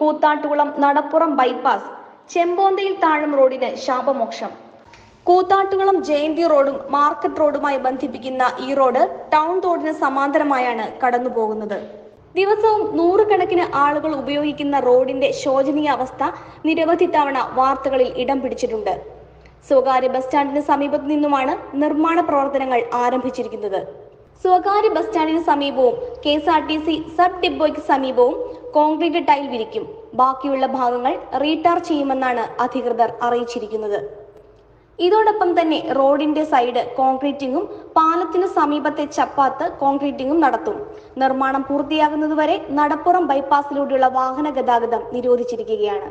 Koothattukulam Nadappuram bypass ചെമ്പോന്തയിൽ താഴം റോഡിന് ശാപമോക്ഷം. കൂത്താട്ടുകുളം ജയന്തി റോഡും market റോഡുമായി ബന്ധിപ്പിക്കുന്ന ഈ റോഡ് ടൗൺ റോഡിന് സമാന്തരമായാണ് കടന്നുപോകുന്നത്. ദിവസവും നൂറുകണക്കിന് ആളുകൾ ഉപയോഗിക്കുന്ന റോഡിന്റെ ശോചനീയ അവസ്ഥ നിരവധി തവണ വാർത്തകളിൽ ഇടം പിടിച്ചിട്ടുണ്ട്. സ്വകാര്യ ബസ് സ്റ്റാൻഡിന് സമീപത്തു നിന്നുമാണ് നിർമ്മാണ പ്രവർത്തനങ്ങൾ ആരംഭിച്ചിരിക്കുന്നത്. സ്വകാര്യ ബസ് സ്റ്റാൻഡിന് സമീപവും K S R T C sub ഡിപ്പോയ്ക്ക് സമീപവും കോൺക്രീറ്റ് ടൈൽ വിരിക്കും. ബാക്കിയുള്ള ഭാഗങ്ങൾ റീടാർ ചെയ്യുമെന്നാണ് അധികൃതർ അറിയിച്ചിരിക്കുന്നത്. ഇതോടൊപ്പം തന്നെ റോഡിന്റെ സൈഡ് കോൺക്രീറ്റിംഗും പാലത്തിന് സമീപത്തെ ചപ്പാത്ത് കോൺക്രീറ്റിംഗും നടത്തും. നിർമ്മാണം പൂർത്തിയാകുന്നതുവരെ നടപ്പുറം ബൈപ്പാസിലൂടെയുള്ള വാഹന ഗതാഗതം നിരോധിച്ചിരിക്കുകയാണ്.